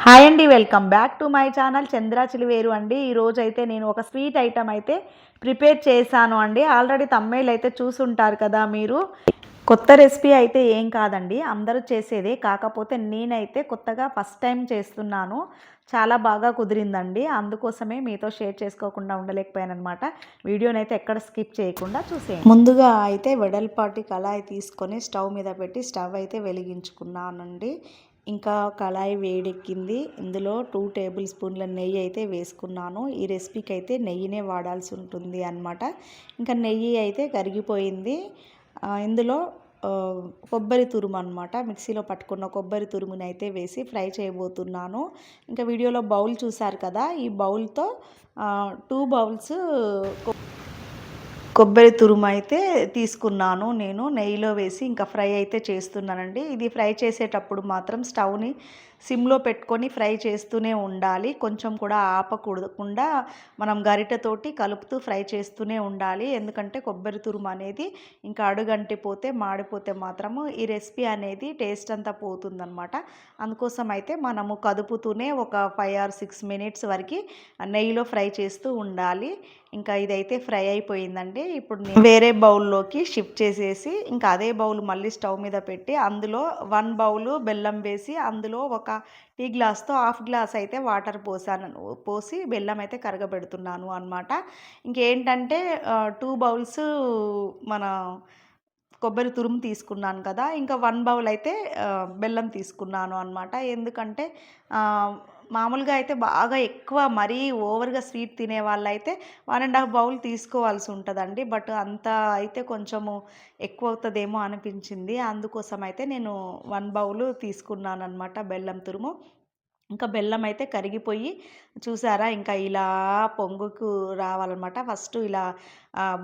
Hi అండి welcome back to my channel Chandra Chiliveru అండి. ఈరోజు అయితే నేను ఒక స్వీట్ ఐటమ్ అయితే ప్రిపేర్ చేశాను అండి. ఆల్రెడీ తమ్మేళ్ళు అయితే చూసుంటారు కదా మీరు. కొత్త రెసిపీ అయితే ఏం కాదండి అందరూ చేసేదే. కాకపోతే నేనైతే కొత్తగా ఫస్ట్ టైం చేస్తున్నాను. చాలా బాగా కుదిరిందండి. అందుకోసమే మీతో షేర్ చేసుకోకుండా ఉండలేకపోయాను అనమాట వీడియోనైతే ఎక్కడ స్కిప్ చేయకుండా చూసేయండి. ముందుగా అయితే వెడల్పాటి కళాయి తీసుకొని స్టవ్ మీద పెట్టి స్టవ్ అయితే వెలిగించుకున్నానండి. ఇంకా కళాయి వేడెక్కింది. ఇందులో టూ టేబుల్ స్పూన్ల నెయ్యి అయితే వేసుకున్నాను. ఈ రెసిపీకి అయితే నెయ్యినే వాడాల్సి ఉంటుంది అనమాట ఇంకా నెయ్యి అయితే కరిగిపోయింది. ఇందులో కొబ్బరి తురుము అనమాట మిక్సీలో పట్టుకున్న కొబ్బరి తురుముని అయితే వేసి ఫ్రై చేయబోతున్నాను. ఇంకా వీడియోలో బౌల్ చూసారు కదా? ఈ బౌల్తో టూ బౌల్స్ కొబ్బరి తురుము అయితే తీసుకున్నాను నేను. నెయ్యిలో వేసి ఇంకా ఫ్రై అయితే చేస్తున్నానండి. ఇది ఫ్రై చేసేటప్పుడు మాత్రం స్టవ్ని సిమ్లో పెట్టుకొని ఫ్రై చేస్తూనే ఉండాలి. కొంచెం కూడా ఆపకూడకుండా మనం గరిటెతోటి కలుపుతూ ఫ్రై చేస్తూనే ఉండాలి. ఎందుకంటే కొబ్బరి తురుము అనేది ఇంకా అడుగంటిపోతే మాడిపోతే మాత్రము ఈ రెసిపీ అనేది టేస్ట్ అంతా పోతుందనమాట అందుకోసం అయితే మనము కదుపుతూనే ఒక ఫైవ్ ఆర్ సిక్స్ మినిట్స్ వరకు నెయ్యిలో ఫ్రై చేస్తూ ఉండాలి. ఇంకా ఇదైతే ఫ్రై అయిపోయిందండి. ఇప్పుడు నేను వేరే బౌల్లోకి షిఫ్ట్ చేసేసి ఇంకా అదే బౌల్ మళ్ళీ స్టవ్ మీద పెట్టి అందులో వన్ బౌల్ బెల్లం వేసి అందులో ఒక టీ గ్లాస్తో హాఫ్ గ్లాస్ అయితే వాటర్ పోసాను. పోసి బెల్లం అయితే కరగబెడుతున్నాను అనమాట ఇంకేంటంటే టూ బౌల్స్ మన కొబ్బరి తురుము తీసుకున్నాను కదా ఇంకా వన్ బౌల్ అయితే బెల్లం తీసుకున్నాను అనమాట ఎందుకంటే మామూలుగా అయితే బాగా ఎక్కువ మరీ ఓవర్గా స్వీట్ తినే వాళ్ళైతే వన్ అండ్ హాఫ్ బౌల్ తీసుకోవాల్సి ఉంటుందండి. బట్ అంత అయితే కొంచెము ఎక్కువ అవుతుందేమో అనిపించింది. అందుకోసం అయితే నేను వన్ బౌల్ తీసుకున్నాను అనమాట బెల్లం తురుము. ఇంకా బెల్లం అయితే కరిగిపోయి చూసారా ఇంకా ఇలా పొంగుకు రావాలన్నమాట. ఫస్ట్ ఇలా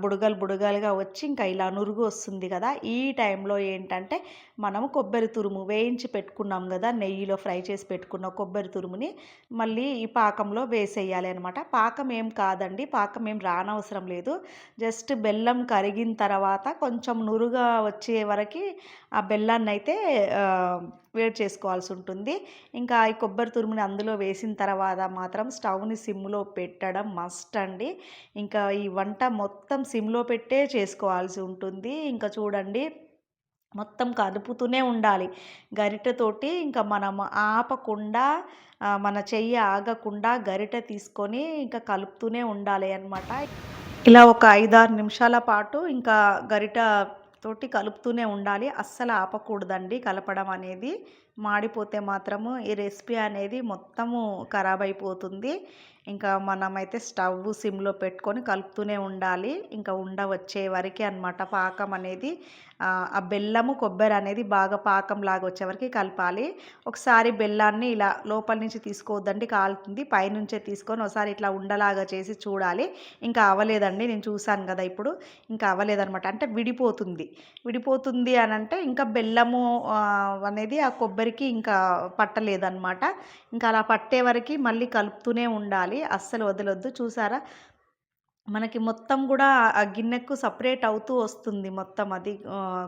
బుడగలు బుడగలుగా వచ్చి ఇంకా ఇలా నురుగు వస్తుంది కదా. ఈ టైంలో ఏంటంటే మనం కొబ్బరి తురుము వేయించి పెట్టుకున్నాం కదా నెయ్యిలో ఫ్రై చేసి పెట్టుకున్న కొబ్బరి తురుముని మళ్ళీ ఈ పాకంలో వేసేయాలి అనమాట పాకం ఏం కాదండి పాకం ఏం రానవసరం లేదు. జస్ట్ బెల్లం కరిగిన తర్వాత కొంచెం నురుగా వచ్చే వరకు ఆ బెల్లాన్ని అయితే వేడి చేసుకోవాల్సి ఉంటుంది. ఇంకా ఈ కొబ్బరి తురుముని అందులో వేసిన తర్వాత మాత్రం స్టవ్ని సిమ్లో పెట్టడం మస్ట్ అండి. ఇంకా ఈ వంట మొత్తం సిమ్లో పెట్టే చేసుకోవాల్సి ఉంటుంది. ఇంకా చూడండి మొత్తం కదుపుతూనే ఉండాలి. గరిటెతోటి ఇంకా మనం ఆపకుండా మన చెయ్యి ఆగకుండా గరిటె తీసుకొని ఇంకా కలుపుతూనే ఉండాలి అన్నమాట. ఇలా ఒక ఐదారు నిమిషాల పాటు ఇంకా గరిట తోటి కలుపుతూనే ఉండాలి. అస్సలు ఆపకూడదండి కలపడం అనేది. మాడిపోతే మాత్రము ఈ రెసిపీ అనేది మొత్తము ఖరాబ్ అయిపోతుంది. ఇంకా మనమైతే స్టవ్ సిమ్లో పెట్టుకొని కలుపుతూనే ఉండాలి. ఇంకా ఉండ వచ్చే వరకు అనమాట పాకం అనేది. ఆ, బెల్లము కొబ్బరి అనేది బాగా పాకం లాగా వచ్చే వరకు కలపాలి. ఒకసారి బెల్లాన్ని ఇలా లోపల నుంచి తీసుకోవద్దండి కాలుతుంది. పైనుంచే తీసుకొని ఒకసారి ఇట్లా ఉండలాగా చేసి చూడాలి. ఇంకా అవ్వలేదండి నేను చూశాను కదా ఇప్పుడు. ఇంకా అవ్వలేదన్నమాట అంటే విడిపోతుంది. విడిపోతుంది అని అంటే ఇంకా బెల్లము అనేది ఆ కొబ్బరి కొబ్బరికి ఇంకా పట్టలేదన్నమాట. ఇంకా అలా పట్టే వరకు మళ్ళీ కలుపుతూనే ఉండాలి. అస్సలు వదలొద్దు. చూసారా? మనకి మొత్తం కూడా ఆ గిన్నెకు సపరేట్ అవుతూ వస్తుంది మొత్తం అది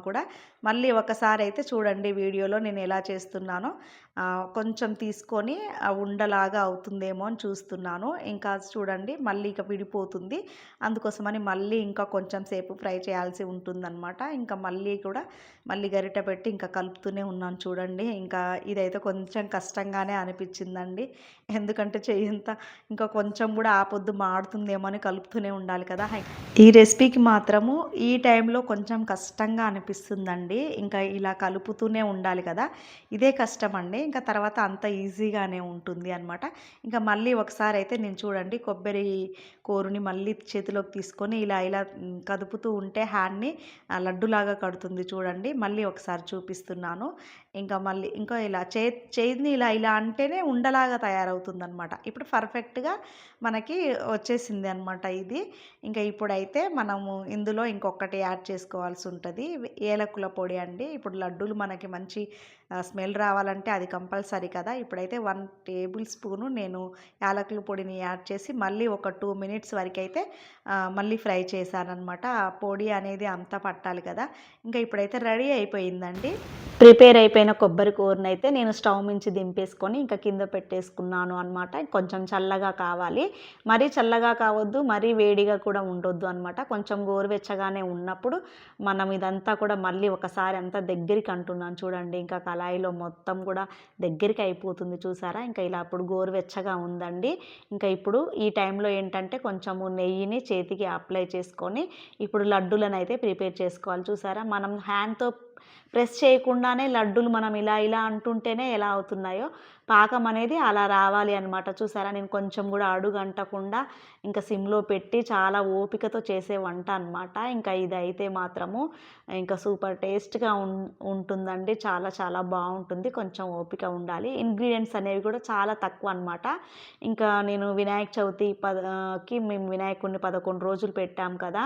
కూడా. మళ్ళీ ఒకసారి అయితే చూడండి వీడియోలో నేను ఎలా చేస్తున్నానో. కొంచెం తీసుకొని ఆ ఉండలాగా అవుతుందేమో అని చూస్తున్నాను. ఇంకా చూడండి మళ్ళీ ఇక విడిపోతుంది. అందుకోసమని మళ్ళీ ఇంకా కొంచెం సేపు ఫ్రై చేయాల్సి ఉంటుందన్నమాట. ఇంకా మళ్ళీ కూడా మళ్ళీ గరిట పెట్టి ఇంకా కలుపుతూనే ఉన్నాను చూడండి. ఇంకా ఇదైతే కొంచెం కష్టంగానే అనిపించిందండి. ఎందుకంటే చెయ్యంత ఇంకా కొంచెం కూడా ఆపొద్దు మాడుతుందేమో అని కలుపుతూనే ఉండాలి కదా. ఈ రెసిపీకి మాత్రము ఈ టైంలో కొంచెం కష్టంగా అనిపిస్తుందండి. ఇంకా ఇలా కలుపుతూనే ఉండాలి కదా. ఇదే కష్టం అండి. ఇంకా తర్వాత అంత ఈజీగానే ఉంటుంది అనమాట ఇంకా మళ్ళీ ఒకసారి అయితే నేను చూడండి కొబ్బరి కూరని మళ్ళీ చేతిలోకి తీసుకొని ఇలా ఇలా కదుపుతూ ఉంటే హ్యాండ్ని లడ్డులాగా కడుతుంది చూడండి. మళ్ళీ ఒకసారి చూపిస్తున్నాను. ఇంకా మళ్ళీ ఇంకా ఇలా చే చేతిని ఇలా ఇలా అంటేనే ఉండలాగా తయారవుతుంది అనమాట ఇప్పుడు పర్ఫెక్ట్గా మనకి వచ్చేసింది అనమాట ఇది. ఇంకా ఇప్పుడైతే మనము ఇందులో ఇంకొకటి యాడ్ చేసుకోవాల్సి ఉంటుంది. ఏలకుల పొడి అండి. ఇప్పుడు లడ్డూలు మనకి మంచి స్మెల్ రావాలంటే అది కంపల్సరీ కదా. ఇప్పుడైతే వన్ టేబుల్ స్పూను నేను యాలకుల పొడిని యాడ్ చేసి మళ్ళీ ఒక టూ మినిట్స్ వరకు అయితే మళ్ళీ ఫ్రై చేశానమాట ఆ పొడి అనేది అంతా పట్టాలి కదా. ఇంకా ఇప్పుడైతే రెడీ అయిపోయిందండి. ప్రిపేర్ అయిపోయిన కొబ్బరి కూరని అయితే నేను స్టవ్ మించి దింపేసుకొని ఇంకా కింద పెట్టేసుకున్నాను అనమాట కొంచెం చల్లగా కావాలి. మరీ చల్లగా కావద్దు మరీ వేడిగా కూడా ఉండొద్దు అనమాట కొంచెం గోరువెచ్చగానే ఉన్నప్పుడు మనం ఇదంతా కూడా మళ్ళీ ఒకసారి అంతా దగ్గరికి అంటున్నాను చూడండి. ఇంకా కళాయిలో మొత్తం కూడా దగ్గరికి అయిపోతుంది చూసారా? ఇంకా ఇలా అప్పుడు గోరువెచ్చగా ఉందండి. ఇంకా ఇప్పుడు ఈ టైంలో ఏంటంటే కొంచెము నెయ్యిని చేతికి అప్లై చేసుకొని ఇప్పుడు లడ్డూలను అయితే ప్రిపేర్ చేసుకోవాలి చూసారా? మనం హ్యాండ్తో ప్రెస్ చేయకుండానే లడ్డూలు మనం ఇలా ఇలా అంటుంటేనే ఎలా అవుతున్నాయో పాకం అనేది అలా రావాలి అనమాట చూసారా? నేను కొంచెం కూడా అడుగు అంటకుండా ఇంకా సిమ్లో పెట్టి చాలా ఓపికతో చేసే వంట అనమాట ఇంకా ఇది అయితే మాత్రము ఇంకా సూపర్ టేస్ట్గా ఉం ఉంటుందండి. చాలా చాలా బాగుంటుంది. కొంచెం ఓపిక ఉండాలి. ఇంగ్రీడియంట్స్ అనేవి కూడా చాలా తక్కువ అనమాట ఇంకా నేను వినాయక చవితి పదకి మేము వినాయకుడిని పదకొండు రోజులు పెట్టాం కదా.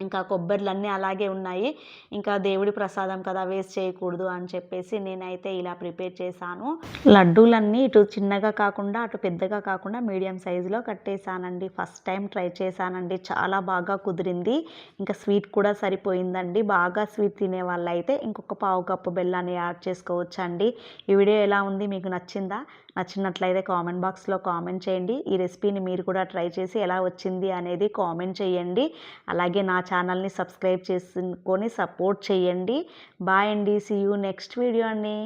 ఇంకా కొబ్బరిలన్నీ అలాగే ఉన్నాయి. ఇంకా దేవుడి ప్రసాదం కదా వేస్ట్ చేయకూడదు అని చెప్పేసి నేనైతే ఇలా ప్రిపేర్ చేశాను. లడ్డూలన్నీ ఇటు చిన్నగా కాకుండా అటు పెద్దగా కాకుండా మీడియం సైజులో కట్టేశానండి. ఫస్ట్ టైం ట్రై చేశానండి. చాలా బాగా కుదిరింది. ఇంకా స్వీట్ కూడా సరిపోయిందండి. బాగా స్వీట్ తినే వాళ్ళైతే ఇంకొక పావు కప్పు బెల్లాన్ని యాడ్ చేసుకోవచ్చండి. ఈ వీడియో ఎలా ఉంది? మీకు నచ్చిందా? నచ్చినట్లయితే కామెంట్ బాక్స్లో కామెంట్ చేయండి. ఈ రెసిపీని మీరు కూడా ట్రై చేసి ఎలా వచ్చింది అనేది కామెంట్ చేయండి. అలాగే నా ఛానల్ని సబ్స్క్రైబ్ చేసుకొని సపోర్ట్ చేయండి. బాయ్ అండి. సీ యూ నెక్స్ట్ వీడియో అండి.